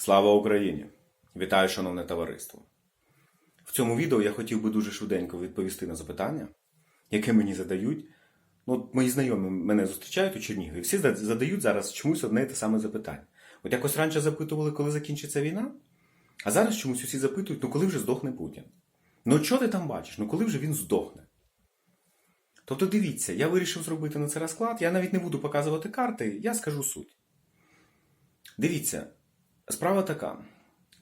Слава Україні! Вітаю, шановне товариство! В цьому відео я хотів би дуже швиденько відповісти на запитання, яке мені задають. Ну, мої знайомі мене зустрічають у Чернігові. Всі задають зараз чомусь одне і те саме запитання. От якось раніше запитували, коли закінчиться війна, а зараз чомусь усі запитують, ну коли вже здохне Путін? Ну що ти там бачиш? Ну коли вже він здохне? Тобто дивіться, я вирішив зробити на це розклад, я навіть не буду показувати карти, я скажу суть. Дивіться, справа така.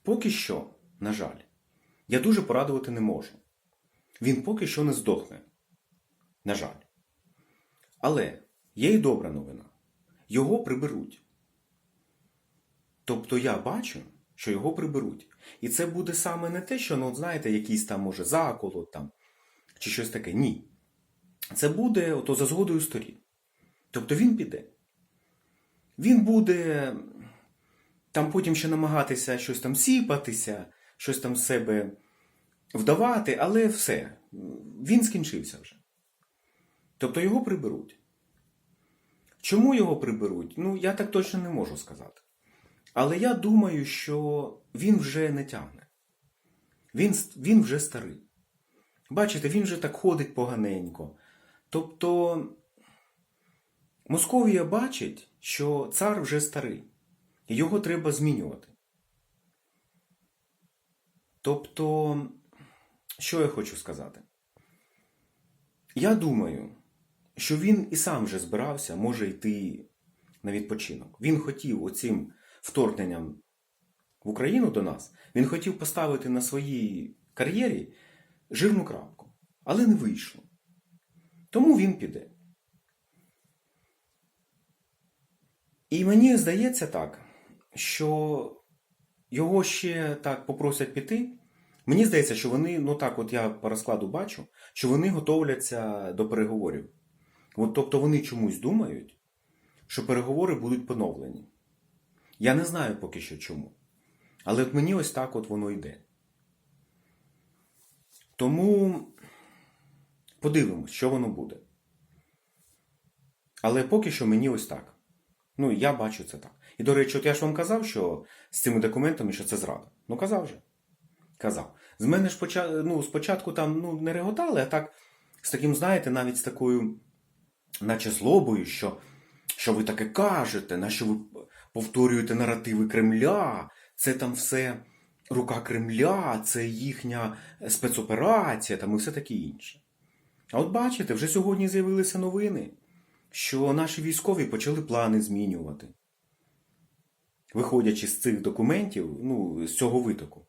Поки що, на жаль, я дуже порадувати не можу. Він поки що не здохне. На жаль. Але є і добра новина. Його приберуть. Тобто я бачу, що його приберуть. І це буде саме не те, що, ну, знаєте, якийсь там, може, заколот там, чи щось таке. Ні. Це буде ото за згодою сторін. Тобто він піде. Він буде там потім ще намагатися щось там сіпатися, щось там себе вдавати, але все, він скінчився вже. Тобто його приберуть. Чому його приберуть? Ну, я так точно не можу сказати. Але я думаю, що він вже не тягне. Він, він вже старий. Бачите, він вже так ходить поганенько. Тобто, Московія бачить, що цар вже старий. Його треба змінювати. Тобто, що я хочу сказати? Я думаю, що він і сам вже збирався, може йти на відпочинок. Він хотів оцим вторгненням в Україну до нас, він хотів поставити на своїй кар'єрі жирну крапку, але не вийшло. Тому він піде. І мені здається так, що його ще так попросять піти. Мені здається, що вони, ну так, от я по розкладу бачу, що вони готовляться до переговорів. От, тобто вони чомусь думають, що переговори будуть поновлені. Я не знаю поки що чому. Але от мені ось так от воно йде. Тому подивимось, що воно буде. Але поки що мені ось так. Ну, я бачу це так. І, до речі, от я ж вам казав, що з цими документами, що це зрада. Ну, казав же. Казав. З мене ж поча... ну, спочатку там ну, не реготали, а так, з таким, знаєте, навіть з такою, наче злобою, що, що ви таке кажете, на що ви повторюєте наративи Кремля, це там все рука Кремля, це їхня спецоперація, там і все таке інше. А от бачите, вже сьогодні з'явилися новини що наші військові почали плани змінювати, виходячи з цих документів, ну, з цього витоку.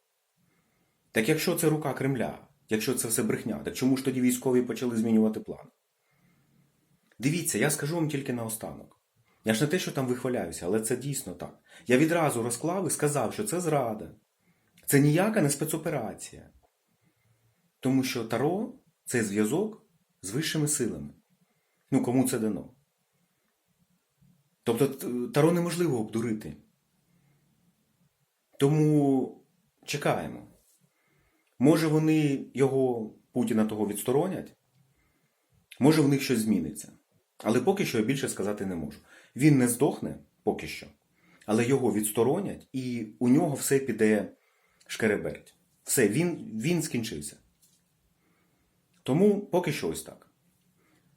Так якщо це рука Кремля, якщо це все брехня, так чому ж тоді військові почали змінювати плани? Дивіться, я скажу вам тільки наостанок. Я ж не те, що там вихваляюся, але це дійсно так. Я відразу розклав і сказав, що це зрада. Це ніяка не спецоперація. Тому що Таро це зв'язок з вищими силами. Ну, кому це дано? Тобто Таро неможливо обдурити. Тому чекаємо. Може вони його Путіна того відсторонять, може в них щось зміниться. Але поки що я більше сказати не можу. Він не здохне поки що, але його відсторонять, і у нього все піде шкереберть. Все, він, він скінчився. Тому поки що ось так.